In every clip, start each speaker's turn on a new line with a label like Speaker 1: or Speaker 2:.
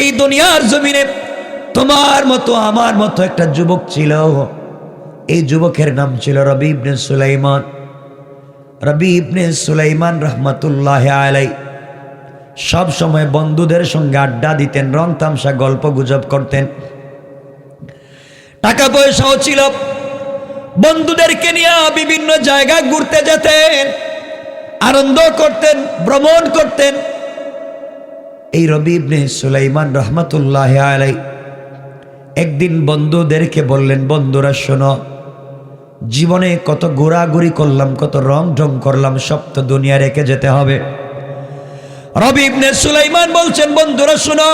Speaker 1: এই দুনিয়ার জমিনে তোমার মতো, আমার মতো একটা যুবক ছিল। এই যুবকের নাম ছিল রবি ইবনে সুলাইমান। রবি ইবনে সুলাইমান রহমতুল্লাহ আলাই সব সময় বন্ধুদের সঙ্গে আড্ডা দিতেন, রং তামসা, গল্প গুজব করতেন। টাকা পয়সাও ছিল। বন্ধুদেরকে নিয়ে বিভিন্ন জায়গা ঘুরতে যেতেন, আনন্দ করতেন, ভ্রমণ করতেন। এই রবি ইবনে সুলাইমান রহমতুল্লাহ আলাই একদিন বন্ধুদেরকে বললেন, বন্ধুরা, শোনো, জীবনে কত ঘোরাঘুরি করলাম, কত রং ঢং করলাম, সব তো দুনিয়া রেখে যেতে হবে। রবি ইবনে সুলাইমান বলছেন, বন্ধুরা, শোনো,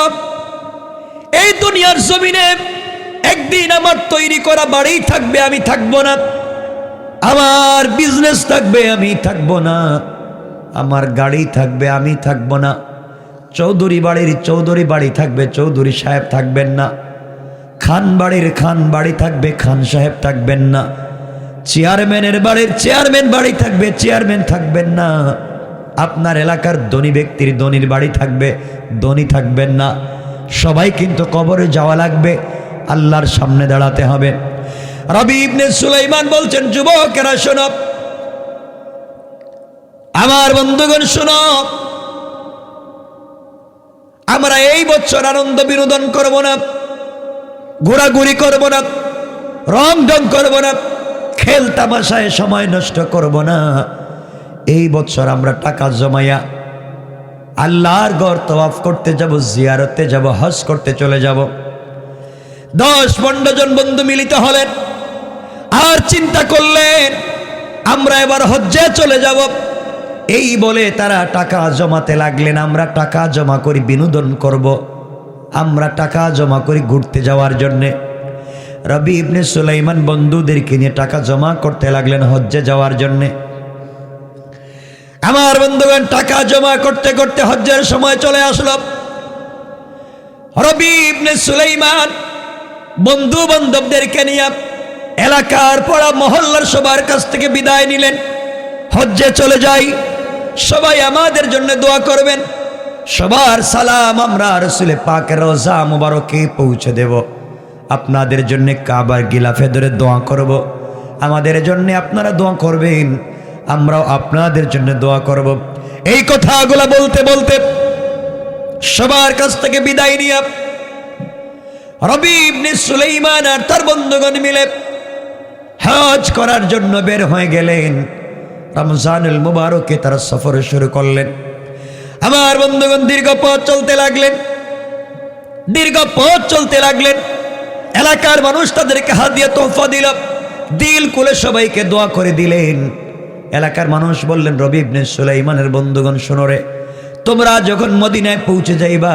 Speaker 1: এই দুনিয়ার জমিনে একদিন আমার তৈরি করা বাড়ি থাকবে, আমি থাকব না। আমার বিজনেস থাকবে, আমি থাকব না। আমার গাড়ি থাকবে, আমি থাকব না। চৌধুরী বাড়ির চৌধুরী বাড়ি থাকবে, চৌধুরী সাহেব থাকবেন না। খান বাড়ির খান বাড়ি থাকবে, খান সাহেব থাকবেন না। চেয়ারম্যানের বাড়ির চেয়ারম্যান বাড়ি থাকবে, চেয়ারম্যান থাকবেন না। আপনার এলাকার ধনী ব্যক্তির ধনির বাড়ি থাকবে, ধনী থাকবেন না। সবাই কিন্তু কবরে যাওয়া লাগবে, আল্লাহর সামনে দাঁড়াতে হবে। রবি ইবনে সুলাইমান বলছেন, যুবকেরা, শোনো। আমার বন্ধুগণ, শোনো। আমরা এই বছর আনন্দ বিনোদন করব না, ঘোরাঘুরি করব না, রং ঢং করব না, খেল তামাশায় সময় নষ্ট করব না। এই বছর আমরা টাকা জমাইয়া আল্লাহর গড় তওয়াফ করতে যাব, জিয়ারতে যাব, হজ করতে চলে যাব। দশ পনেরো জন বন্ধু মিলিত হলেন, আর চিন্তা করলেন, আমরা এবার হজ্জে চলে যাব। এই বলে তারা টাকা জমাতে লাগলেন, আমরা টাকা জমা করি বিনোদন করব। আমরা টাকা জমা করি ঘুরতে যাওয়ার জন্যে। রবি ইবনে সুলাইমান বন্ধুদেরকে নিয়ে টাকা জমা করতে লাগলেন হজ্জে যাওয়ার জন্যে। আমার বন্ধুগণ, টাকা জমা করতে করতে হজ্জের সময় চলে আসলো। রবি ইবনে সুলাইমান বন্ধু বান্ধবদেরকে নিয়ে এলাকার পড়া মহল্লার সবার কাছ থেকে বিদায় নিলেন। হজ্জে চলে যাই। সবাই আমাদের জন্য দোয়া করবেন সবার সালাম আমরা রসুলে পাকের রোজা মুবারকে পৌঁছে দেব আপনাদের জন্য কাবার গিলাফে ধরে দোয়া করব। আমাদের জন্য আপনারা দোয়া করবেন, আমরাও আপনাদের জন্য দোয়া করব। এই কথাগুলা বলতে বলতে সবার কাছ থেকে বিদায় নিয়ে রবি ইবনে আর তার বন্ধুগণ মিলে হজ করার জন্য বের হয়ে গেলেন রমজানুল মুবারকে তারা সফর শুরু করলেন। আমার বন্ধুগণ, দীর্ঘ পথ চলতে লাগলেন। দীর্ঘ পথ চলতে লাগলেন। এলাকার মানুষ তাদেরকে হাত দিয়ে তোহফা দিল। দিল কুলে সবাইকে দোয়া করে দিলেন। এলাকার মানুষ বললেন, রবি ইবনে সুলাইমানের বন্ধুগণ শোনরে তোমরা যখন মদিনায় পৌঁছে যাইবা,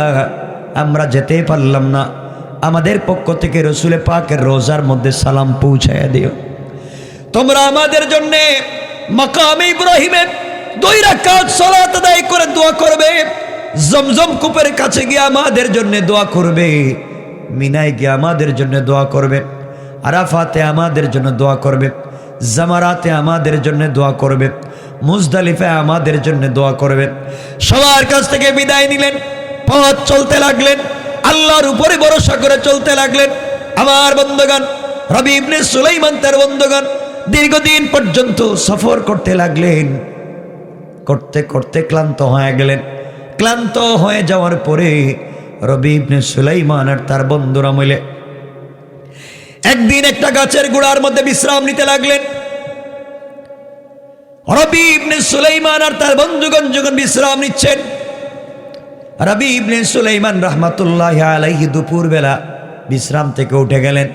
Speaker 1: আমরা যেতেই পারলাম না। আমাদের পক্ষ থেকে রসুলে পাকের রোজার মধ্যে সালাম পৌঁছাইয়া দিও। তোমরা আমাদের জন্য মাকাম ইব্রাহিমে দুই রাকাত সালাত আদায় করে দোয়া করবে। জমজম কূপের কাছে গিয়ে আমাদের জন্য দোয়া করবে। মিনায় গিয়ে আমাদের জন্য দোয়া করবে। আরাফাতে আমাদের জন্য দোয়া করবে। জামারাতে আমাদের জন্য দোয়া করবে। মুজদালিফে আমাদের জন্য দোয়া করবে। সবার কাছ থেকে বিদায় নিলেন। পথ চলতে লাগলেন। আল্লাহর উপরে ভরসা করে চলতে লাগলেন। আমার বন্ধগান রবি ইবনে সুলাইমান তার বন্ধগান দীর্ঘদিন পর্যন্ত সফর করতে লাগলেন। করতে করতে ক্লান্ত হয়ে গেলেন। ক্লান্ত হয়ে যাওয়ার পরে রবি ইবনে সুলাইমান আর তার বন্ধুরা মিলে একদিন একটা গাছের গোড়ার মধ্যে বিশ্রাম নিতে লাগলেন। রবি ইবনে সুলাইমান আর তার বন্ধুগণ যখন বিশ্রাম নিচ্ছেন, রবি ইবনে সুলাইমান রহমাতুল্লাহ আলাইহি দুপুর বেলা বিশ্রাম থেকে উঠে গেলেন।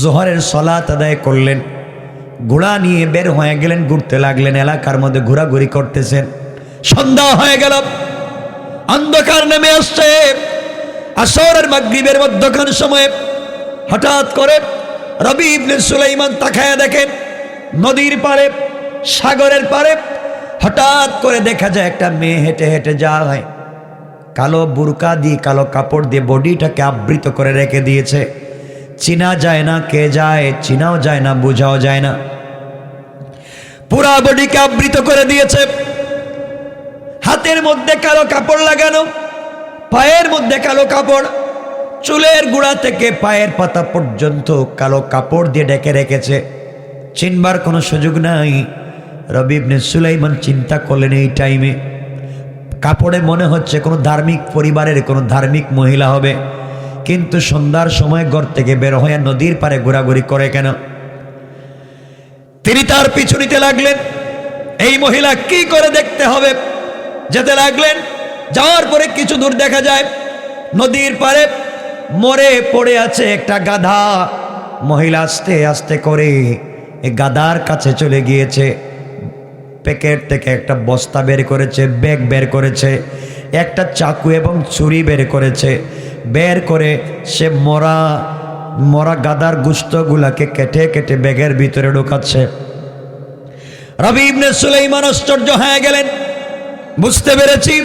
Speaker 1: জোহরের সলাত আদায় করলেন। ঘোড়া নিয়ে বের হয়ে গেলেন, ঘুরতে লাগলেন, এলাকার মধ্যে ঘোরাঘুরি করতেছেন। সন্ধ্যা হয়ে গেল, অন্ধকার নেমে আসছে। আসরের মাগরিবের মধ্যখান সময়ে হঠাৎ করে রবি ইবনে সুলাইমান তাকায়া দেখেন, নদীর পারে সাগরের পারে হঠাৎ করে দেখা যায় একটা মেয়ে হেঁটে হেঁটে যাওয়া হয় কালো বুরকা দিয়ে কালো কাপড় দিয়ে বডিটাকে আবৃত করে রেখে দিয়েছে। চিনা যায় না, কে যায়, চিনাও যায় না, বোঝাও যায় না। পুরা বডিকে আবৃত করে দিয়েছে। হাতের মধ্যে কালো কাপড় লাগানো, পায়ের মধ্যে কালো কাপড়, চুলের গুড়া থেকে পায়ের পাতা পর্যন্ত কালো কাপড় দিয়ে ডেকে রেখেছে। চিনবার কোনো সুযোগ নাই। রবি ইবনে সুলাইমান চিন্তা করলেন এই টাইমে। কাপড়ে মনে হচ্ছে কোনো ধার্মিক পরিবারের কোনো ধার্মিক মহিলা হবে। কিন্তু সন্ধ্যার সময় ঘর থেকে বের হয়ে নদীর পারে ঘোরাঘুরি করে কেন? তিনি তার পিছু নিতে লাগলেন। এই মহিলা কি করে দেখতে হবে? যেতে লাগলেন। যাওয়ার পরে কিছু দূর দেখা যায়, নদীর পারে মরে পড়ে আছে একটা গাধা। মহিলা আস্তে আস্তে করে এই গাধার কাছে চলে গিয়েছে। প্যাকেট থেকে একটা বস্তা বের করেছে, ব্যাগ বের করেছে, একটা চাকু এবং ছুরি বের করেছে। বের করে সে মরা মরা গাদার গুস্তগুলাকে কেটে কেটে ব্যাগের ভিতরে ঢোকাচ্ছে। রবি ইবনে সুলাইমান আশ্চর্য হয়ে গেলেন। বুঝতে পেরেছি?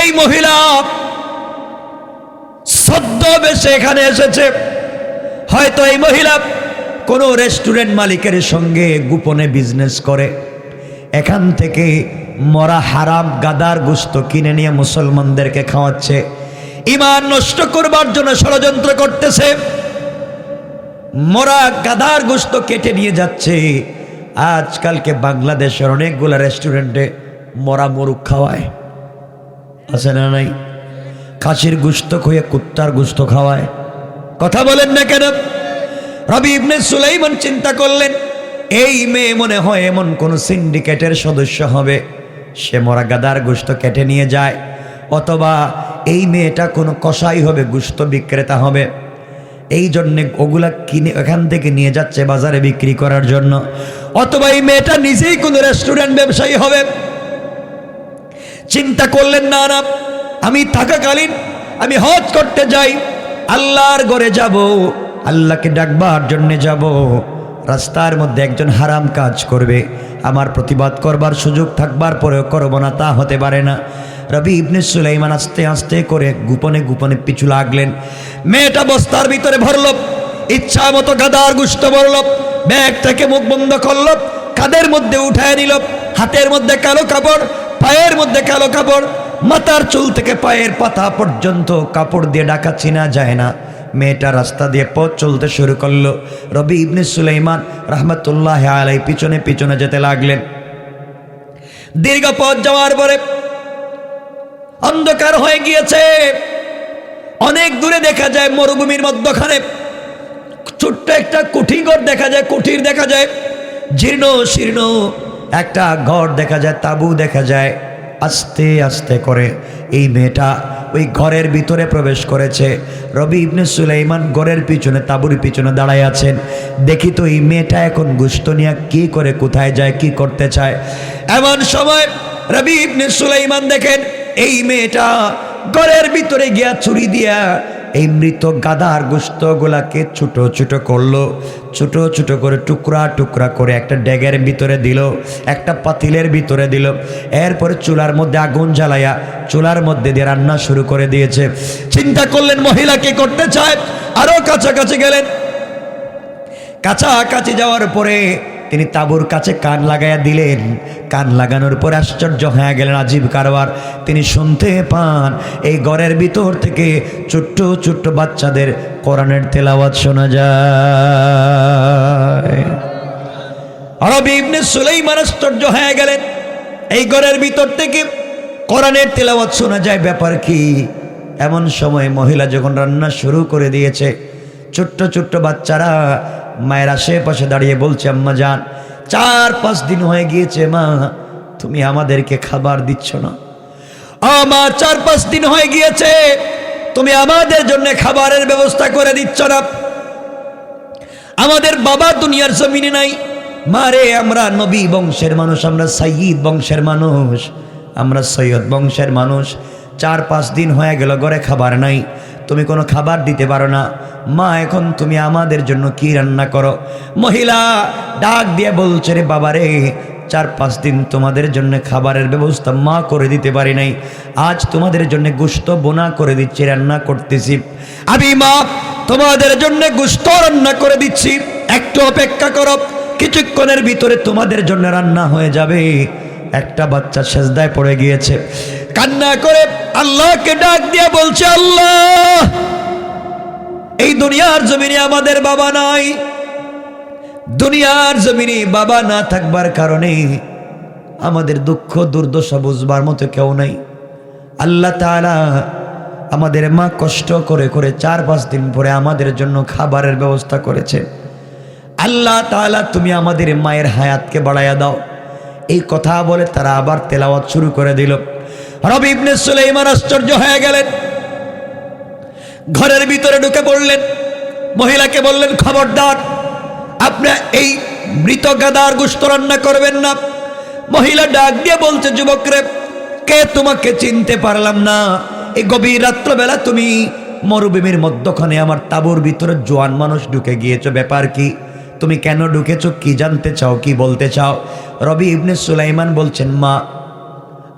Speaker 1: এই মহিলা সদ্য বেশে এখানে এসেছে। হয়তো এই মহিলা কোনো রেস্টুরেন্ট মালিকের সঙ্গে গোপনে বিজনেস করে। এখান থেকে মরা হারাম গাদার গুস্ত কিনে নিয়ে মুসলমানদেরকে খাওয়াচ্ছে। ইমান নষ্ট করবার জন্য ষড়যন্ত্র করতেছে। মরা গাদার গোস্ত কেটে নিয়ে যাচ্ছে। আজকালকে বাংলাদেশের অনেকগুলো রেস্টুরেন্টে মরা মরুক খাওয়ায়। আছে না নাই? খাসির গুস্ত খুঁয়ে কুত্তার গুস্ত খাওয়ায়। কথা বলেন না কেন? রবি ইবনে সুলাইমান চিন্তা করলেন, এই মেয়ে মনে হয় এমন কোন সিন্ডিকেটের সদস্য হবে। সে মরা গাদার গুস্ত কেটে নিয়ে যায়, অথবা এই মেয়েটা কোনো কষাই হবে, গুস্ত বিক্রেতা হবে। এই জন্যে ওগুলা কিনে এখান থেকে নিয়ে যাচ্ছে বাজারে বিক্রি করার জন্য। অথবা এই মেয়েটা নিজেই কোনো রেস্টুরেন্ট ব্যবসায়ী হবে। চিন্তা করলেন, না না, আমি থাকাকালীন আমি হজ করতে যাই। আল্লাহর ঘরে যাব, আল্লাহকে ডাকবার জন্যে যাব। রাস্তার মধ্যে একজন হারাম কাজ করবে। আমার প্রতিবাদ করবার সুযোগ থাকবার পরেও করব না, তা হতে পারে না। রবি ইবনে সুলাইমান আস্তে আস্তে করে গোপনে গোপনে পিছু লাগলেন। মেয়েটা বস্তার ভিতরে ভরল, ইচ্ছা মতো গাদার গুষ্ট ভরল, ব্যাগ থেকে মুখ বন্ধ করল কাদের মধ্যে উঠায় নিল, হাতের মধ্যে কালো কাপড়, পায়ের মধ্যে কালো কাপড়, মাথার চুল থেকে পায়ের পাতা পর্যন্ত কাপড় দিয়ে ডাকা চিনা যায় না। মেয়েটা রাস্তা দিয়ে পথ চলতে শুরু করল। রবি ইবনে সুলাইমান রহমতুল্লাহ আলাই পিছনে পিছনে যেতে লাগলেন। দীর্ঘ পথ যাওয়ার পরে অন্ধকার হয়ে গিয়েছে। অনেক দূরে দেখা যায় মরুভূমির মধ্যখানে। ছোট্ট একটা কুঠি ঘর দেখা যায়, কুঠির দেখা যায়। জীর্ণ শীর্ণ একটা ঘর দেখা যায়, তাবু দেখা যায়। আস্তে আস্তে করে এই মেয়েটা ওই ঘরের ভিতরে প্রবেশ করেছে। রবি ইবনে সুলাইমান ঘরের পিছনে, তাবুর পিছনে দাঁড়ায় আছেন। দেখি তো এই মেয়েটা এখন গুস্ত নিয়ে কি করে, কোথায় যায়, কি করতে চায়? এমন সময় রবি ইবনে সুলাইমান দেখেন এই মেয়েটা ঘরের ভিতরে গিয়া ছুরি দিয়া এই মৃত গাদার গোস্তগুলাকে ছোট ছোট করল, ছোট ছোট করে টুকরা টুকরা করে একটা ড্যাগের ভিতরে দিল, একটা পাতিলের ভিতরে দিল। এরপরে চুলার মধ্যে আগুন জ্বালাইয়া চুলার মধ্যে দিয়ে রান্না শুরু করে দিয়েছে। চিন্তা করলেন, মহিলা কি করতে চায়? আরও কাছাকাছি গেলেন। কাছাকাছি যাওয়ার পরে তিনি তাবুর কাছে কান লাগাইয়া দিলেন। কান লাগানোর পর আশ্চর্য হয়ে গেলেন আজীব কারবার তিনি শুনতে পান, এই ঘরের ভিতর থেকে ছোট্ট ছোট্ট বাচ্চাদের কোরআনের তেলাওয়াত শোনা যায়। আরবি ইবনে সুলাইমান আশ্চর্য হয়ে গেলেন, এই ঘরের ভিতর থেকে কোরআনের তেলাওয়াত শোনা যায়। ব্যাপার কি? এমন সময় মহিলা যখন রান্না শুরু করে দিয়েছে, ছোট্ট ছোট্ট বাচ্চারা মায়ের আশেপাশে দাঁড়িয়ে বলছে, আম্মা যান চার পাঁচ দিন হয়ে গিয়েছে, মা, তুমি আমাদেরকে খাবার দিচ্ছ না। আমার চার পাঁচ দিন হয়ে গিয়েছে, তুমি আমাদের জন্য খাবারের ব্যবস্থা করে দিচ্ছ না। আমাদের বাবা দুনিয়ার জমিনে নাই। মারে আমরা নবী বংশের মানুষ, আমরা সঈদ বংশের মানুষ, আমরা সৈয়দ বংশের মানুষ। চার পাঁচ দিন হয়ে গেল, ঘরে খাবার নাই। তুমি কোনো খাবার দিতে পারো না। মা, এখন তুমি আমাদের জন্য কি রান্না করো? মহিলা, ডাক দিয়ে বলছে, রে বাবারে চার পাঁচ দিন তোমাদের জন্য খাবারের ব্যবস্থা মা করে দিতে পারি নাই। আজ তোমাদের জন্য গুস্ত বোনা করে দিচ্ছি, রান্না করতেছি। আমি, মা, তোমাদের জন্য গুস্ত রান্না করে দিচ্ছি। একটু অপেক্ষা করো, কিছুক্ষণের ভিতরে তোমাদের জন্য রান্না হয়ে যাবে। একটা বাচ্চা সেজদায় পড়ে গিয়েছে। কান্না করে আল্লাহকে ডাক দিয়ে বলছে, আল্লাহ, এই দুনিয়ার জমিনে আমাদের বাবা নাই। দুনিয়ার জমিনে বাবা না থাকবার কারণে আমাদের দুঃখ, দুর্দশা বুঝবার মতো কেউ নাই। আল্লাহ তাআলা আমাদের মা কষ্ট করে করে চার পাঁচ দিন পরে আমাদের জন্য খাবারের ব্যবস্থা করেছে। আল্লাহ তাআলা তুমি আমাদের মায়ের হায়াতকে বাড়াইয়া দাও। এই কথা বলে তারা আবার তেলাওয়াত শুরু করে দিল। রবি ইবনে সুলাইমান আশ্চর্য হয়ে গেলেন। ঘরের ভিতরে ঢুকে পড়লেন। মহিলাকে বললেন, খবরদার, আপনি এই মৃত গাদার গুস্ত রান্না করবেন না। মহিলা ডাক দিয়ে বলছে, যুবকরে, কে তোমাকে চিনতে পারলাম না? এই গভীর রাত্রবেলা তুমি মরুভূমির মধ্যখানে আমার তাবুর ভিতরে জোয়ান মানুষ ঢুকে গিয়েছো। ব্যাপার কি? তুমি কেন ঢুকেছো? কি জানতে চাও? কি বলতে চাও? রবি ইবনে সুলাইমান বলছেন, মা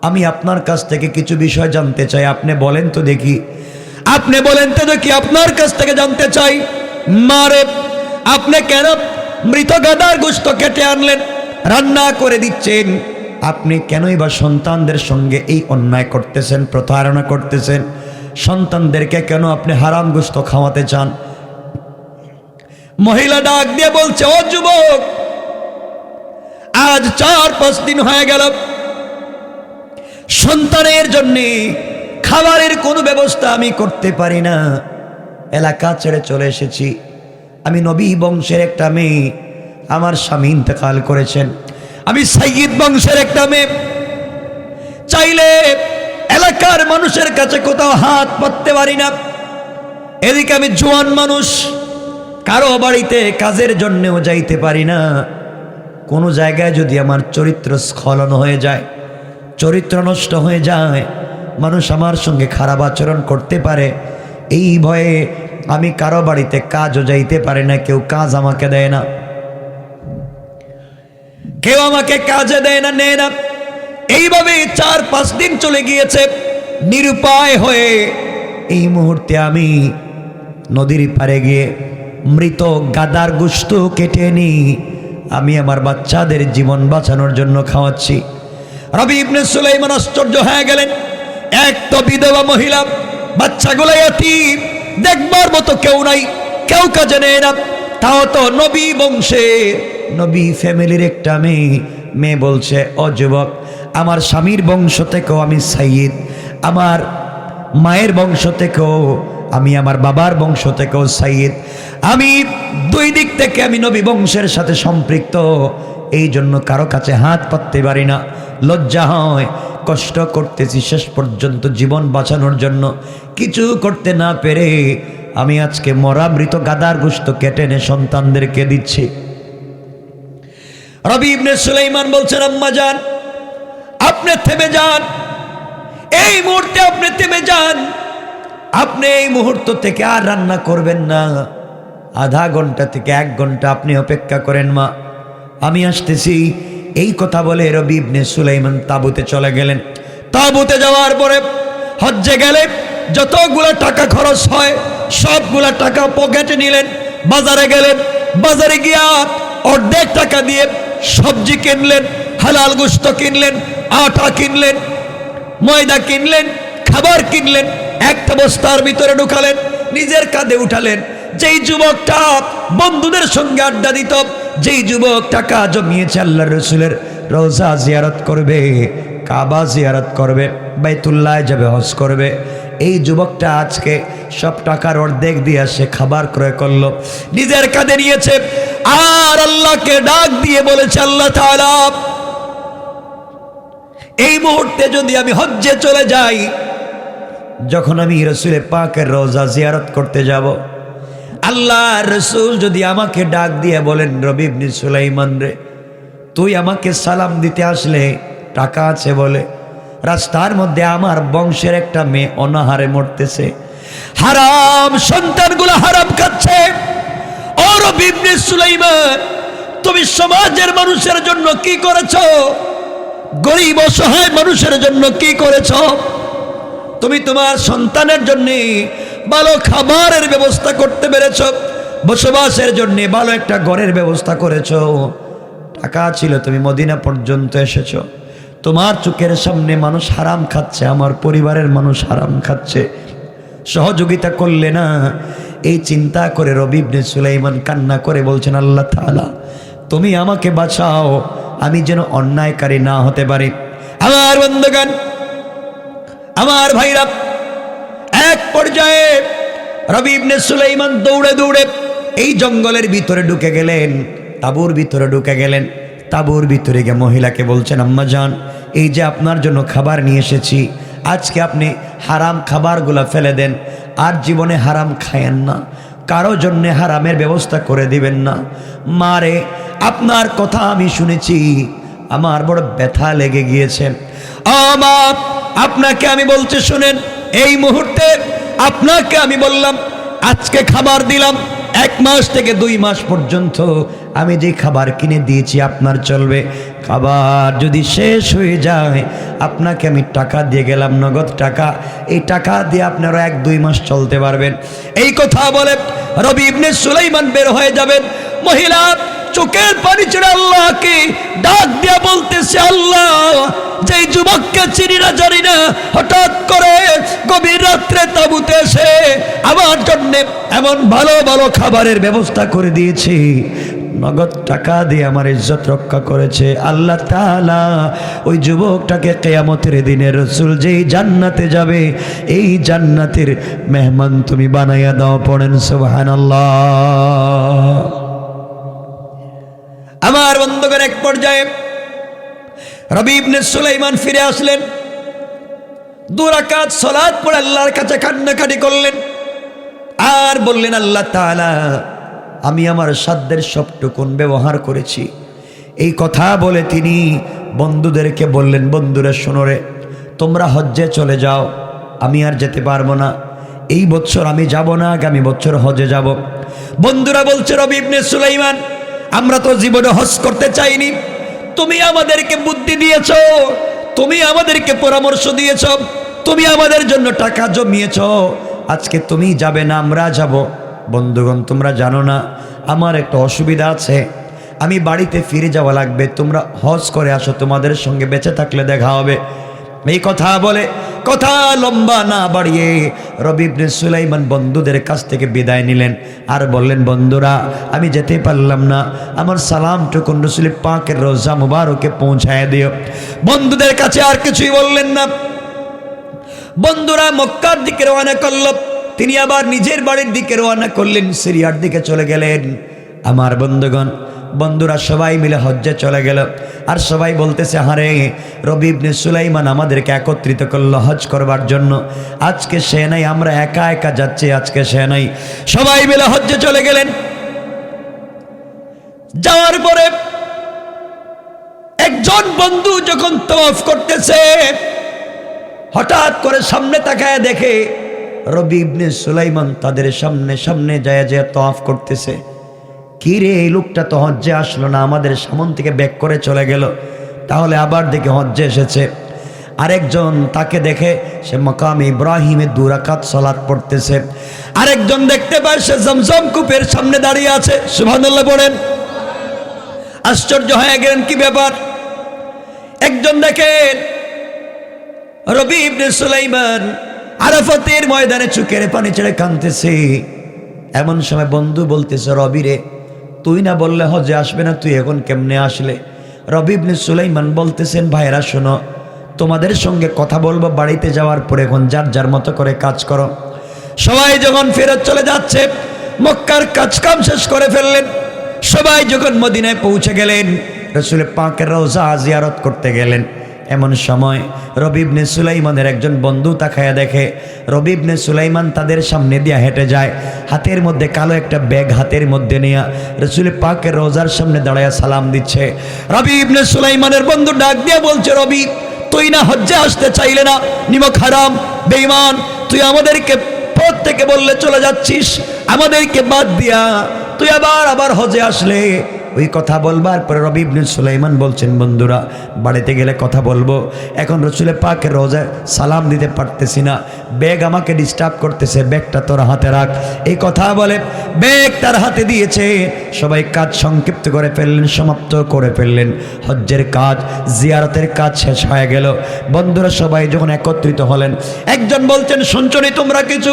Speaker 1: আমি আপনার কাছ থেকে কিছু বিষয় জানতে চাই। আপনি বলেন তো দেখি। আপনি বলেন তো দেখি, আপনার কাছ থেকে জানতে চাই। মারে, আপনি কেন মৃত গাদার গোস্ত কেটে আনলেন? রান্না করে দিচ্ছেন। আপনি কেনই বা সন্তানদের সঙ্গে এই অন্যায় করতেছেন, প্রতারণা করতেছেন? সন্তানদেরকে কেন আপনি হারাম গোস্ত খাওয়াতে চান? মহিলা ডাক দিয়ে বলছে, ও যুবক, আজ চার পাঁচ দিন হয়ে গেল। সন্তানের জন্যে খাবারের কোনো ব্যবস্থা আমি করতে পারি না। এলাকা ছেড়ে চলে এসেছি। আমি নবী বংশের একটা মেয়ে, আমার স্বামী ইন্তেকাল করেছেন। আমি সাইয়িদ বংশের একটা মেয়ে। চাইলে এলাকার মানুষের কাছে কোথাও হাত পাততে পারি না। এদিকে আমি জোয়ান মানুষ, কারও বাড়িতে কাজের জন্যেও যাইতে পারি না। কোনো জায়গায় যদি আমার চরিত্র স্খলন হয়ে যায় চরিত্র নষ্ট হয়ে যায়। মানুষ আমার সঙ্গে খারাপ আচরণ করতে পারে। এই ভয়ে আমি কারও বাড়িতে কাজও যাইতে পারি না, কেউ কাজ আমাকে দেয় না। কেউ আমাকে কাজে দেয় না, নেয় না। এইভাবে চার পাঁচ দিন চলে গিয়েছে, নিরুপায় হয়ে। এই মুহূর্তে আমি নদীর পারে গিয়ে মৃত গাদার গুস্ত কেটে নি আমি আমার বাচ্চাদের জীবন বাঁচানোর জন্য খাওয়াচ্ছি। রবি ইবনে সুলাইমান আশ্চর্য হয়ে গেলেন। এক তো বিধবা মহিলা, বাচ্চাগুলো এতিম, দেখবার মতো কেউ নাই, কেউ কাজে নেয় না। তাও তো নবী বংশে। নবী ফ্যামিলির একটা মেয়ে মেয়ে বলছে, ও যুবক, আমার স্বামীর বংশ থেকেও আমি সাইয়দ আমার মায়ের বংশ থেকেও আমি আমার বাবার বংশ থেকেও সাইয়দ আমি দুই দিক থেকে আমি নবী বংশের সাথে সম্পৃক্ত এই জন্য কারও কাছে হাত পাততে পারি না। লজ্জা হয়। কষ্ট করতেছি শেষ পর্যন্ত জীবন বাঁচানোর জন্য। কিছু করতে না পেরে আমি আজকে মরা মৃত গাদার গুস্ত কেটে এনে সন্তানদেরকে দিচ্ছি। রবি ইবনে সুলাইমান বলছেন, আম্মা যান, আপনি থেমে যান। এই মুহূর্তে আপনি থেমে যান। আপনি এই মুহূর্ত থেকে আর রান্না করবেন না। আধা ঘণ্টা থেকে এক ঘণ্টা আপনি অপেক্ষা করেন মা। আমি আসতেছি এই কথা বলে রবি ইবনে সুলাইমান তাবুতে চলে গেলেন। তাবুতে যাওয়ার পরে হজ্জে গেলে যতগুলা টাকা খরচ হয়, সবগুলা টাকা পকেটে নিলেন, বাজারে গেলেন, বাজারে গিয়া অর্ধেক টাকা দিয়ে সবজি কিনলেন, হালাল গোস্ত কিনলেন, আটা কিনলেন, ময়দা কিনলেন, খাবার কিনলেন, একটা বস্তার ভিতরে ঢুকালেন, নিজের কাঁধে উঠালেন। যেই যুবকটা বন্ধুদের সঙ্গে আড্ডা দিত যেই যুবক টাকা জমিয়েছে আল্লাহ রসুলের, রোজা জিয়ারত করবে, কাবা জিয়ারত করবে বাইতুল্লায় যাবে, হজ করবে। এই যুবকটা আজকে সব টাকার অর্ধেক দিয়ে সে খাবার ক্রয় করল। নিজের কাঁধে নিয়েছে, আর আল্লাহকে ডাক দিয়ে বলেছে, আল্লাহ এই মুহূর্তে যদি আমি হজ্জে চলে যাই, যখন আমি রসুলের পাকের রোজা জিয়ারত করতে যাব আল্লাহ রসুল যদি আমাকে ডাক দিয়ে বলেন রবিবনি সুলাইমান রে, তুই আমাকে সালাম দিতে আসলে টাকা আছে বলে, রাস্তার মধ্যে আমার বংশের একটা মেয়ে অনাহারে মরতেছে, হারাম সন্তানগুলো হারাম খাচ্ছে। সুলাইমান, তুমি সমাজের মানুষের জন্য কি করেছ? গরিব অসহায় মানুষের জন্য কি করেছ? তুমি তোমার সন্তানের জন্য ভালো খাবারের ব্যবস্থা করতে পেরেছ, বসবাসের জন্য ভালো একটা ঘরের ব্যবস্থা করেছ। টাকা ছিল, তুমি মদিনা পর্যন্ত এসেছ। তোমার চোখের সামনে মানুষ হারাম খাচ্ছে, আমার পরিবারের মানুষ হারাম খাচ্ছে। সহযোগিতা করলে না, এই চিন্তা করে রবিবনে সুলাইমান কান্না করে বলছেন, আল্লাহ তাআলা, তুমি আমাকে বাঁচাও, আমি যেন অন্যায়কারী না হতে পারি। আমার বন্ধুগান আমার ভাইরা এক পর্যায়ে রবি ইবনে সুলাইমান দৌড়ে দৌড়ে এই জঙ্গলের ভিতরে ঢুকে গেলেন, তাবুর ভিতরে ঢুকে গেলেন। তাবুর ভিতরে গিয়ে মহিলাকে বলছেন, আম্মা যান এই যে আপনার জন্য খাবার নিয়ে এসেছি, আজকে আপনি হারাম খাবারগুলো ফেলে দেন, আর জীবনে হারাম খায়েন না। কারও জন্যে হারামের ব্যবস্থা করে দিবেন না। মারে, আপনার কথা আমি শুনেছি, আমার বড় ব্যথা লেগে গিয়েছে। আমা আপনাকে আমি বলতে শুনেন এই মুহূর্তে আপনাকে আমি বললাম, আজকে খাবার দিলাম, এক মাস থেকে দুই মাস পর্যন্ত আমি যে খাবার কিনে দিয়েছি আপনার চলবে, খাবার যদি শেষ হয়ে যায়, আপনাকে আমি টাকা দিয়ে গেলাম, নগদ টাকা। এই টাকা দিয়ে আপনারা এক দুই মাস চলতে পারবেন। এই কথা বলে রবি ইবনে সুলাইমান বের হয়ে যাবেন, মহিলা চোখের পানি ছেড়ে আল্লাহকে ডাক দিয়া বলতেছে, আল্লাহ, যেই যুবককে চিনি না, জানি না, হঠাৎ করে গভীর রাত্রে তাবুতে এসে আমার জন্য এমন ভালো ভালো খাবারের ব্যবস্থা করে দিয়েছি। নগদ টাকা দিয়ে আমার ইজ্জত রক্ষা করেছে। আল্লাহ তালা ওই যুবকটাকে কেয়ামতের দিনে রসুল যেই জান্নাতে যাবে, এই জান্নাতের মেহমান তুমি বানাইয়া দাও, পড়েন সুবহানাল্লাহ। আমার বন্ধুগণ এক পর্যায়ে রবি ইবনে সুলাইমান ফিরে আসলেন। দুরাকাত সলাদ পড়ে আল্লাহর কাছে কান্নাকাটি করলেন। আর বললেন, আল্লাহ তাআলা, আমি আমার সাধ্যের সবটুকুন ব্যবহার করেছি। এই কথা বলে তিনি বন্ধুদেরকে বললেন, বন্ধুরা শোনরে তোমরা হজ্জে চলে যাও, আমি আর যেতে পারব না। এই বছর আমি যাব না, আগামী বছর হজে যাব। বন্ধুরা বলছে, রবি ইবনে সুলাইমান আমরা তো জীবনে হজ করতে চাইনি। তুমি আমাদেরকে বুদ্ধি দিয়েছ, তুমি আমাদেরকে পরামর্শ দিয়েছ, তুমি আমাদের জন্য টাকা জমিয়েছ। আজকে তুমি যাবে না, আমরা যাব। বন্ধুগণ, তোমরা জানো না, আমার একটা অসুবিধা আছে। আমি বাড়িতে ফিরে যাওয়া লাগবে, তোমরা হজ করে আসো, তোমাদের সঙ্গে বেঁচে থাকলে দেখা হবে। এই কথা বলে, কথা লম্বা না বাড়িয়ে রবিবনে সুলাইমান বন্ধুদের কাছ থেকে বিদায় নিলেন। আর বললেন, বন্ধুরা, আমি যেতে পারলাম না। আমার সালামটুকুন রসুল পাকের রোজা মুবারকে পৌঁছায় দিও। বন্ধুদের কাছে আর কিছুই বললেন না। বন্ধুরা মক্কার দিকে রওনা করল। তিনি আবার নিজের বাড়ির দিকে রওনা করলেন, সিরিয়ার দিকে চলে গেলেন। আমার বন্ধুগণ বন্ধুরা সবাই মিলে হজ্জে চলে গেল। আর সবাই বলতেছে, হারে, রবি ইবনে সুলাইমান আমাদেরকে একত্রিত করল হজ করবার জন্য। আজকে সে নাই, আমরা একা একা যাচ্ছি, আজকে সে নাই। সবাই মিলে হজ্জে চলে গেলেন। যাওয়ার পরে একজন বন্ধু যখন তফ করতেছে, হঠাৎ করে সামনে তাকায় দেখে রবি ইবনে সুলাইমান তাদের সামনে সামনে যায় যায় তফ করতেছে। কি রে, এই লোকটা তো হজ্জে আসলো না, আমাদের সামন থেকে ব্যাক করে চলে গেল। তাহলে আবার দেখে হজ্জে এসেছে। আরেকজন তাকে দেখে সে মকাম ইব্রাহিমের দুরাকাত সলাৎ পড়তেছে। আরেকজন দেখতে পায় সে জমজম কূপের সামনে দাঁড়িয়ে আছে। সুবহানাল্লাহ পড়েন আশ্চর্য হয়ে গেলেন, কি ব্যাপার? একজন দেখেন রবি ইবনে সুলাইমান আরাফাতের ময়দানে চুকের পানি ছেড়ে কাঁদতেছে। এমন সময় বন্ধু বলতেছে, রবি রে তুই না বললে হজে আসবে না, তুই এখন কেমনে আসলে? রবি ইবনে সুলাইমান বলতেছেন ভাইরা শোনো, তোমাদের সঙ্গে কথা বলব, বাড়িতে যাওয়ার পরে এখন যার যার মতো করে কাজ করো। সবাই যখন ফেরত চলে যাচ্ছে, মক্কার কাজ কাম শেষ করে ফেললেন। সবাই যখন মদিনায় পৌঁছে গেলেন রসুল পাকের রোজা জিয়ারত করতে গেলেন। এমন সময় রবিবনে সুলাইমানের একজন বন্ধু তাকায়া দেখে রবিবনে সুলাইমান তাদের সামনে দিয়া হেঁটে যায়, হাতের মধ্যে কালো একটা ব্যাগ হাতের মধ্যে নিয়ে রসুল পাকের রোজার সামনে দাঁড়ায় সালাম দিচ্ছে। রবি ইবনে সুলাইমানের বন্ধু ডাক দিয়া বলছে, রবি, তুই না হজ্জে আসতে চাইলে না, নিমক হারাম, বেঈমান, তুই আমাদেরকে পথ থেকে বললে চলে যাচ্ছিস, আমাদেরকে বাদ দিয়া, তুই আবার আবার হজে আসলে ওই কথা বলবার পরে রবি ইবনে সুলাইমান বলছেন, বন্ধুরা, বাড়িতে গেলে কথা বলব। এখন রসুলে পাকে রোজায় সালাম দিতে পারতেছি না। ব্যাগ আমাকে ডিস্টার্ব করতেছে, ব্যাগটা তোর হাতে রাখ। এই কথা বলে, ব্যাগ তার হাতে দিয়েছে। সবাই কাজ সংক্ষিপ্ত করে ফেললেন, সমাপ্ত করে ফেললেন। হজ্জের কাজ, জিয়ারতের কাজ শেষ হয়ে গেল। বন্ধুরা, সবাই যখন একত্রিত হলেন, একজন বলছেন শুনছনি তোমরা কিছু?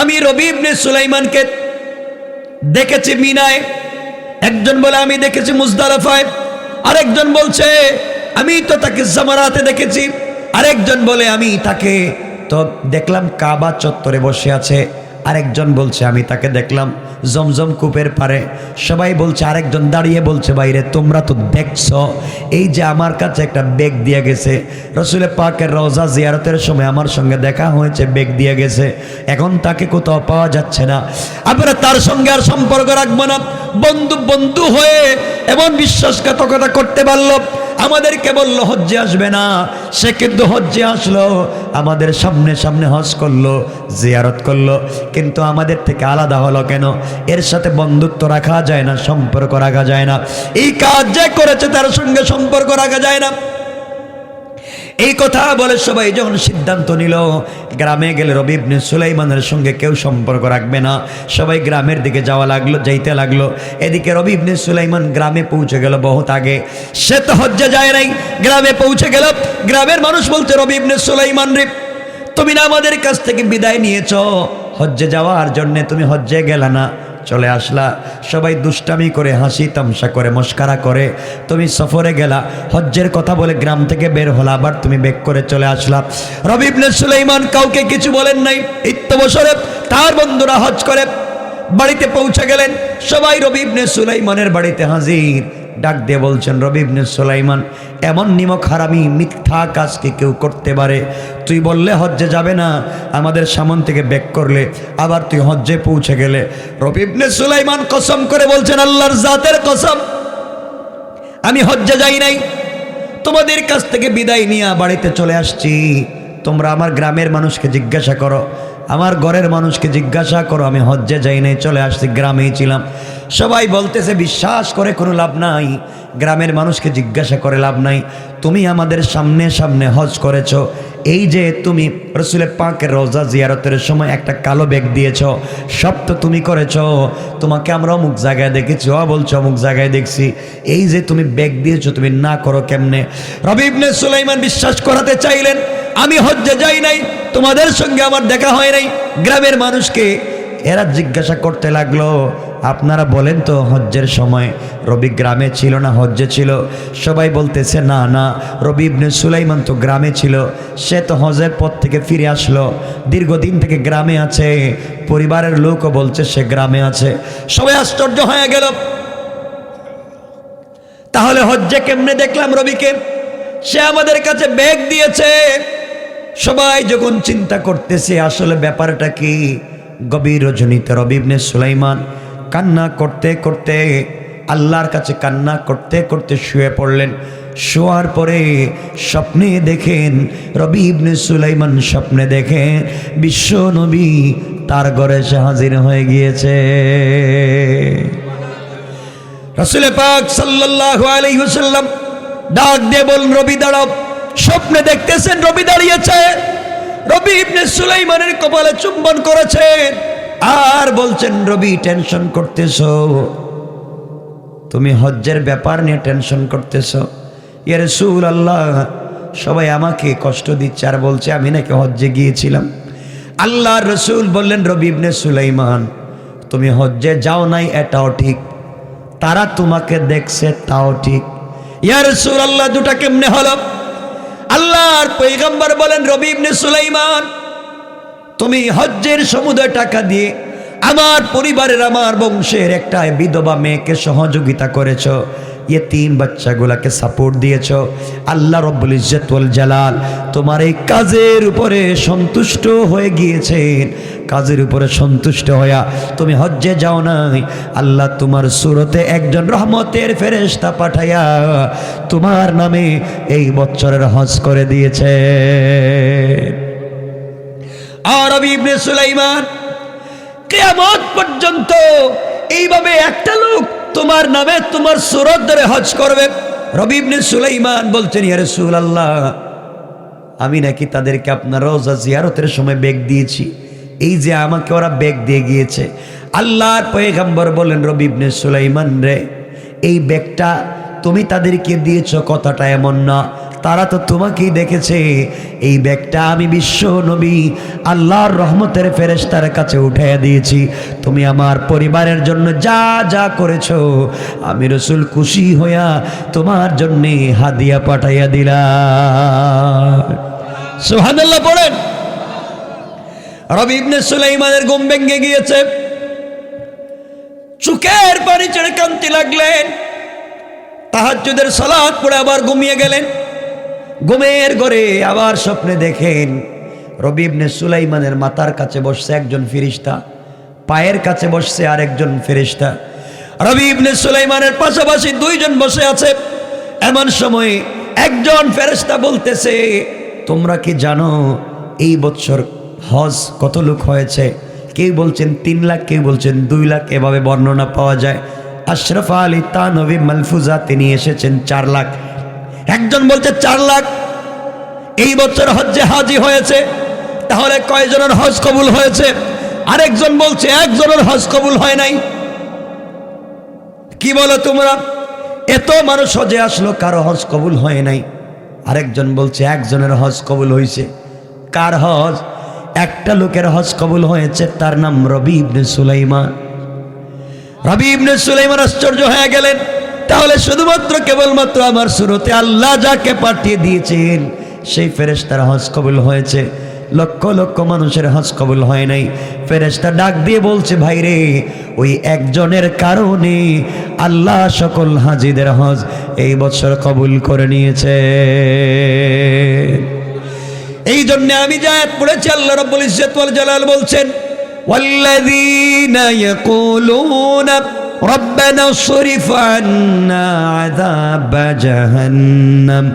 Speaker 1: আমি রবি ইবনে সুলাইমানকে দেখেছি মিনায়। একজন বলে, আমি দেখেছি মুজদালাফায়। আরেকজন বলছে, আমি তো তাকে জামারাতে দেখেছি। আরেকজন বলে, আমি তাকে তো দেখলাম কাবা চত্বরে বসে আছে। আরেকজন বলছে, আমি তাকে দেখলাম জমজম কূপের পারে সবাই বলছে, আরেকজন দাঁড়িয়ে বলছে বাইরে তোমরা তো দেখছ, এই যে আমার কাছে একটা বেগ দিয়ে গেছে। রসুলের পাকের রওজা জিয়ারতের সময় আমার সঙ্গে দেখা হয়েছে, বেগ দিয়ে গেছে। এখন তাকে কোথাও পাওয়া যাচ্ছে না। আমরা তার সঙ্গে আর সম্পর্ক রাখব না। বন্ধু বন্ধু হয়ে এমন বিশ্বাসঘাতকতা করতে পারল, আমাদেরকে কেবল হজ্জে আসবে না। সে কিন্তু হজ্জে আসলো, আমাদের সামনে সামনে হজ করল, জিয়ারত করল, কিন্তু আমাদের থেকে আলাদা হলো কেন? এর সাথে বন্ধুত্ব রাখা যায় না, সম্পর্ক রাখা যায় না। এই কাজ যে করেছে, তার সঙ্গে সম্পর্ক রাখা যায় না। এই কথা বলে সবাই যখন সিদ্ধান্ত নিল, গ্রামে গেলে রবি ইবনে সুলাইমানের সঙ্গে কেউ সম্পর্ক রাখবে না। সবাই গ্রামের দিকে যাওয়া লাগল, যাইতে লাগল। এদিকে রবি ইবনে সুলাইমান গ্রামে পৌঁছে গেল বহুত আগে। সে তো হজ্জে যায় নাই, গ্রামে পৌঁছে গেল। গ্রামের মানুষ বলছে, রবি ইবনে সুলাইমান রে, তুমি না আমাদের কাছ থেকে বিদায় নিয়েছ। হজ্জে যাওয়ার জন্যে তুমি হজ্জে গেলা না। চলে আসলা। সবাই দুষ্টামি করে, হাসি তামসা করে, মস্কারা করে। তুমি সফরে গেলা, হজ্জের কথা বলে গ্রাম থেকে বের হলা, আবার তুমি বেক করে চলে আসলা। রবিবনে সুলাইমান কাউকে কিছু বলেন নাই। ইত্য বছরে তার বন্ধুরা হজ করে, বাড়িতে পৌঁছে গেলেন। সবাই রবিবনে সুলাইমানের বাড়িতে হাজির। ডাক দিয়ে বলছেন রবিবনে সুলাইমান, এমন নিমক হারামি, মিথ্যা কাজ কি কেউ করতে পারে। তুই বললে হজ্জে যাবে না, আমাদের সামন থেকে ব্যাক করলে, আবার তুই হজ্জে পৌঁছে গেলে। রবিবনে সুলাইমান কসম করে বলছেন, আল্লাহর জাতের কসম। আমি হজ্জে যাই নাই। তোমাদের কাছ থেকে বিদায় নিয়ে বাড়িতে চলে আসছি। তোমরা আমার গ্রামের মানুষকে জিজ্ঞাসা করো আমার ঘরের মানুষকে জিজ্ঞাসা করো, আমি হজ্জে যাই নাই, চলে আসছি, গ্রামেই ছিলাম। সবাই বলতেছে, বিশ্বাস করে কোনো লাভ নাই। গ্রামের মানুষকে জিজ্ঞাসা করে লাভ নাই। তুমি আমাদের সামনে সামনে হজ করেছ। এই যে তুমি রসুলের পাঁকের রোজা জিয়ারতের সময় একটা কালো ব্যাগ দিয়েছ, সব তো তুমি করেছ। তোমাকে আমরা অমুক জায়গায় দেখেছি ও বলছো অমুক জায়গায় দেখছি। এই যে তুমি ব্যাগ দিয়েছ, তুমি না করো কেমনে? রবিবনে সুলাইমান বিশ্বাস করাতে চাইলেন, আমি হজ্জে যাই নাই, তোমাদের সঙ্গে আমার দেখা হয় নাই। গ্রামের মানুষকে এরা জিজ্ঞাসা করতে লাগল, আপনারা বলেন তো হজ্জের সময় রবি গ্রামে ছিল না হজ্জে ছিল? সবাই বলতেছে, না না, রবি ইবনে সুলাইমান তো গ্রামে ছিল, সে তো হজের পর থেকে ফিরে আসলো, দীর্ঘদিন থেকে গ্রামে আছে, পরিবারের লোকও বলছে সে গ্রামে আছে। সবাই আশ্চর্য হয়ে গেল। তাহলে হজ্জে কেমনে দেখলাম রবিকে? সে আমাদের কাছে ব্যাগ দিয়েছে। সবাই যখন চিন্তা করতেছে, আসলে ব্যাপারটা কি? গভীর রজনীতে রবিবনে সুলাইমান কান্না করতে করতে, আল্লাহর কাছে কান্না করতে করতে শুয়ে পড়লেন। শোয়ার পরে স্বপ্নে দেখেন, রবি ইবনে সুলাইমান স্বপ্নে দেখেন, বিশ্ব নবী তার ঘরে সে হাজির হয়ে গিয়েছে। রসুলে পাক ওয়াসাল্লাম ডাক দিয়ে বলুন রবি দাঁড়াও। স্বপ্নে দেখতেছেন, রবি দাঁড়িয়েছে। রবি ইবনে সুলাইমানের কপালে চুম্বন করেছেন। আর বলছেন, রবি টেনশন করতেছো। তুমি হজ্জের ব্যাপার নিয়ে টেনশন করতেছো। ইয়ে রসুল আল্লাহ সবাই আমাকে কষ্ট দিচ্ছে আর বলছে, আমি নাকি হজ্জে গিয়েছিলাম। আল্লাহ রসুল বললেন, রবি ইবনে সুলাইমান, তুমি হজ্জে যাও নাই, এটাও ঠিক। তারা তোমাকে দেখছে, তাও ঠিক। ইয়ার সুর আল্লাহ দুটা কেমনে হলো? আল্লাহর পৈগম্বর বলেন, রবি ইবনে সুলাইমান, তুমি হজ্জের সমুদয় টাকা দিয়ে আমার পরিবারের, আমার বংশের একটা বিধবা মেয়েকে সহযোগিতা করেছ। তিন বাচ্চাগুলাকে সাপোর্ট দিয়েছ। আল্লাহ রব্বুল ইজ্জতুল জালাল তোমার এই কাজের উপরে সন্তুষ্ট হয়ে গিয়েছেন। কাজের উপরে সন্তুষ্ট হইয়া তুমি হজ্জে যাও নাই। আল্লাহ তোমার সুরতে একজন রহমতের ফেরেশতা পাঠাইয়া তোমার নামে এই বছরের হজ করে দিয়েছে। আর ইবনে সুলাইমান, কিয়ামত পর্যন্ত এইভাবে একটা লোক তোমার নামে তোমার সুরত ধরে হজ করবে। রবিবনে সুলাইমান বলছেন ইয়ারে সুল আল্লাহ আমি নাকি তাদেরকে আপনার রোজা জিয়ারতের সময় বেগ দিয়েছি। এই যে আমাকে ওরা বেগ দিয়ে গিয়েছে। আল্লাহর পয়েগাম্বর বলেন রবিবনে সুলাইমান রে, এই ব্যাগটা তুমি তাদেরকে দিয়েছ, কথাটা এমন না। তারা তো তোমাকেই দেখেছে। এই ব্যাগটা আমি বিশ্ব নবী আল্লাহর রহমতের ফেরেশতার কাছে উঠাইয়া দিয়েছি। তুমি আমার পরিবারের জন্য যা যা করেছ, আমি রসুল খুশি হইয়া তোমার জন্যে হাদিয়া পাঠাইয়া দিলাম। সুহানাল্লাহ পড়েন। রবি ইবনে সুলাইমানের ঘুম ভেঙে গিয়েছে। চুকের পানি ছেড়ে কান্তি লাগলেন। তাহাজ্জুদের সালাত পড়ে আবার ঘুমিয়ে গেলেন। ঘুমের ঘরে আবার স্বপ্নে দেখেন। রবি ইবনে সুলাইমানের মাথার কাছে বসছে একজন ফিরিস্তা পায়ের কাছে বসছে আরেকজন ফেরিস্তা রবি ইবনে সুলাইমানের পাশাপাশি দুইজন বসে আছে। এমন সময় একজন ফেরেস্তা বলতেছে, তোমরা কি জানো এই বছর হজ কত লোক হয়েছে? কেউ বলছেন তিন লাখ, কেউ বলছেন দুই লাখ, এভাবে বর্ণনা পাওয়া যায়। আশরাফ আলী তানবী মালফুজা, তিনি এসেছেন চার লাখ। একজন বলছে, চার লাখ। এই বছর হজ্জে হাজি হয়েছে, তাহলে কয়জনের হজ কবুল হয়েছে? আরেকজন বলছে, একজনের হজ কবুল হয় নাই। কি বলো তোমরা? এত মানুষ হজে আসলো, কারও হজ কবুল হয় নাই। আরেকজন বলছে, একজনের হজ কবুল হয়েছে কার হজ? একটা লোকের হজ কবুল হয়েছে, তার নাম রবি ইবনে সুলাইমান। রবি ইবনে সুলাইমান আশ্চর্য হয়ে গেলেন। তাহলে শুধুমাত্র কেবলমাত্র আমার সুরতে আল্লাহ যাকে পাঠিয়ে দিয়েছেন সেই ফেরেশতার হজ কবুল হয়েছে লক্ষ লক্ষ মানুষের হজ কবুল হয় নাই ফেরেশতা ডাক দিয়ে বলছে ভাই রে ওই একজনের কারণে আল্লাহ সকল হাজিদের হজ এই বছর কবুল করে নিয়েছে এই জন্য আমি জায়াত পড়েছি আল্লাহ রব্বুল ইজ্জত ওয়াল জালাল বলছেন والذين يقولون ربنا اصرف عنا عذاب جهنم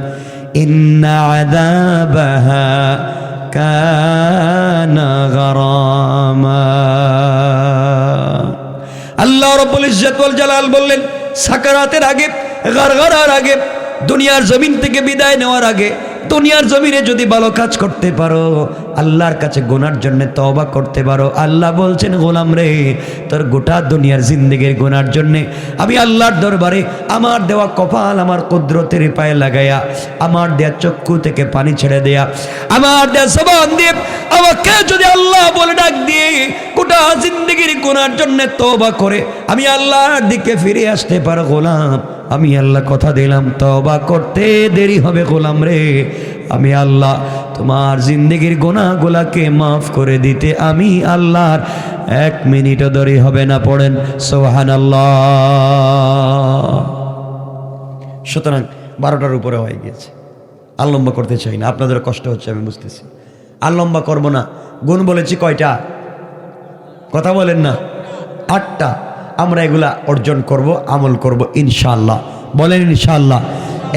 Speaker 1: إن عذابها كان غراما আল্লাহ রব্বুল ইজ্জত ওয়াল জালাল বললেন সাকারাতের আগে গারগারার আগে দুনিয়ার জমিন থেকে বিদায় নেওয়ার আগে দুনিয়ার জমিনে যদি ভালো কাজ করতে পারো, আল্লাহর কাছে গোনার জন্য তওবা করতে পারো। আল্লাহ বলছেন, গোলাম রে, তোর গোটা দুনিয়ার জিন্দেগির গোনার জন্য আমি আল্লাহর দরবারে আমার দেওয়া কপাল, আমার কুদরতের পায়ে লাগাইয়া, আমার দেয়া চক্ষু থেকে পানি ছেড়ে দেয়া, আমার দেয়া জবান দিয়ে আমাকে যদি আল্লাহ বলে ডাক দিয়ে গোটা জিন্দগির গোনার জন্য তওবা করে, আমি আল্লাহর দিকে ফিরে আসতে পারো, গোলাম। আমি আল্লাহ কথা দিলাম, তওবা করতে দেরি হবে গোলাম রে। আমি আল্লাহ তোমার জিন্দগির গোনাগুলাকে মাফ করে দিতে আমি আল্লাহর এক মিনিটও দেরি হবে না, পড়েন। সোহান আল্লাহ সুতরাং বারোটার উপরে হয়ে গিয়েছে। আর লম্বা করতে চাই না, আপনাদের কষ্ট হচ্ছে, আমি বুঝতেছি। আর লম্বা করব না, গুণ বলেছি কয়টা? কথা বলেন না। আটটা। আমরা এগুলা অর্জন করব, আমল করব, ইনশাআল্লাহ। বলেন ইনশাআল্লাহ,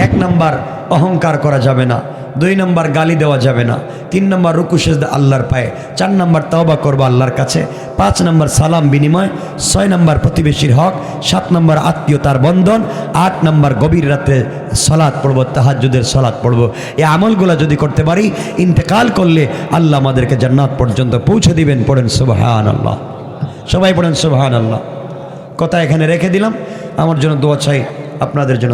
Speaker 1: এক নাম্বার অহংকার করা যাবে না, দুই নম্বর গালি দেওয়া যাবে না, তিন নম্বর রুকু সেজদা আল্লাহর পায়ে, চার নম্বর তওবা করব আল্লাহর কাছে, পাঁচ নম্বর সালাম বিনিময়, ছয় নম্বর প্রতিবেশীর হক, সাত নম্বর আত্মীয়তার বন্ধন, আট নম্বর গভীর রাতে সলাৎ পড়ব তাহাজুদের সলাৎ পড়ব। এই আমলগুলো যদি করতে পারি, ইন্তেকাল করলে আল্লাহ আমাদেরকে জান্নাত পর্যন্ত পৌঁছে দিবেন, পড়েন সুবাহান আল্লাহ সবাই পড়েন সুবাহান আল্লাহ কথা এখানে রেখে দিলাম। আমার জন্য দোয়া চাই আপনাদের জন্য।